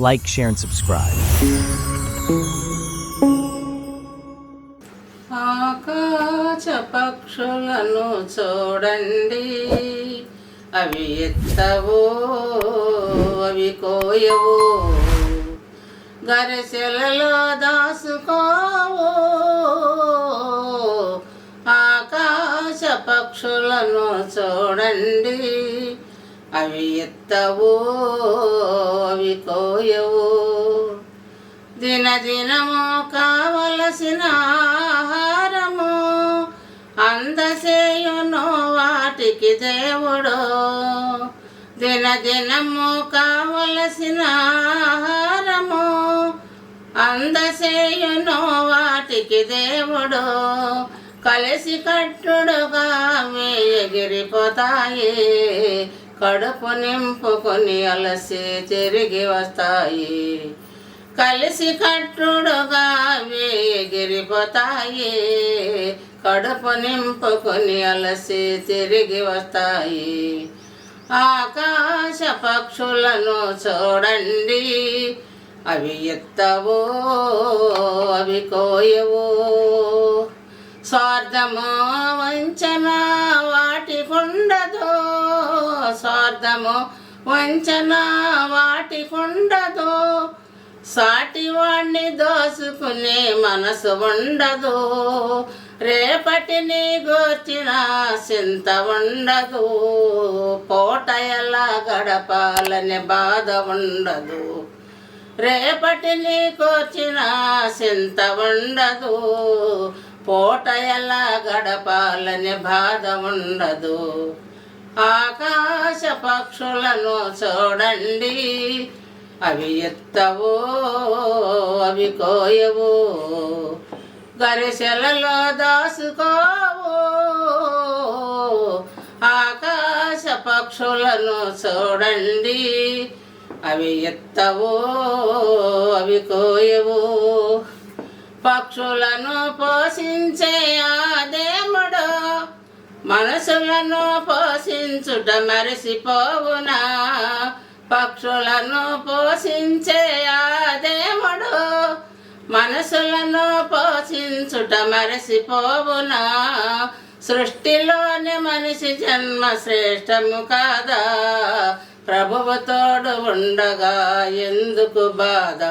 like, share, and subscribe. ఆకాశ పక్షులను చూడండి. అవి ఎత్తవో అవి కోయవో. గరిసెలలో దాసుకోవో ఆకాశ పక్షులను చూడండి. అవి ఎత్తవో అవి కోయవో దినదినము కావలసిన ఆహారము అందసేయును వాటికి దేవుడు. దినదినము కావలసిన ఆహారము అందసేయును వాటికి దేవుడు. కలిసి కట్టుడుగా అవి కడుపు నింపుకొని అలసి తిరిగి వస్తాయి. కలిసి కట్టుడుగా అవి ఎగిరిపోతాయి కడుపు నింపుకొని అలసి తిరిగి వస్తాయి. ఆకాశ పక్షులను చూడండి. అవి ఎత్తవో అవి కోయవో. స్వార్థము వంచన వాటికుండదో స్వార్థము వంచన వాటికుండదు సాటి వాణ్ణి దోసుకునే మనసు ఉండదు. రేపటిని గోర్చిన చింత ఉండదు. పూట ఎలా గడపాలని బాధ ఉండదు. రేపటిని కోర్చిన చింత ఉండదు. పూట ఎలా గడపాలని బాధ ఉండదు. ఆకాశ పక్షులను చూడండి. అవి ఎత్తవో అవి కోయవో. గరిసెలలో దాసుకోవో ఆకాశ పక్షులను చూడండి. అవి ఎత్తవో అవి కోయవో. పక్షులను పోషించే మనసులను పోషించుట మరిసిపోవునా. పక్షులను పోషించే ఆ దేవుడు మనసులను పోషించుట మరసిపోవునా. సృష్టిలోని మనిషి జన్మ శ్రేష్టము కాదా. ప్రభువు తోడు ఉండగా ఎందుకు బాధ?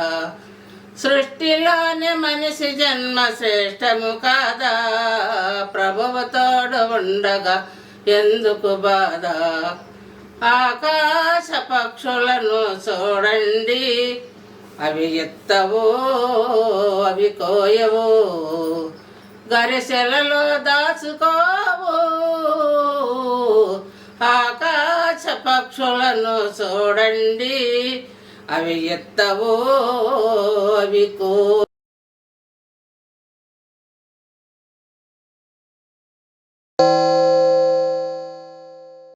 సృష్టిలోని మనిషి జన్మ శ్రేష్టము కాదా? ప్రభువుతోడు ఉండగా ఎందుకు బాధ? ఆకాశ పక్షులను చూడండి అవి ఎత్తవో అవి కోయవో గరిసెలలో దాచుకోవు. ఆకాశ పక్షులను చూడండి అవి ఎత్తవో అవి కో